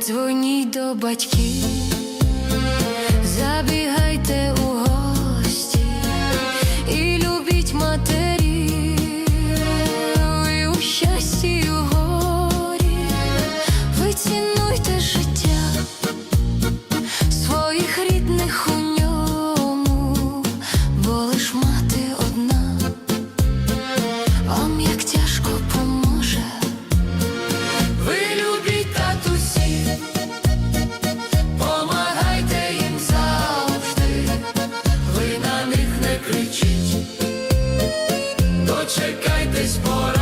дзвоніть до батьків. shake out this spora.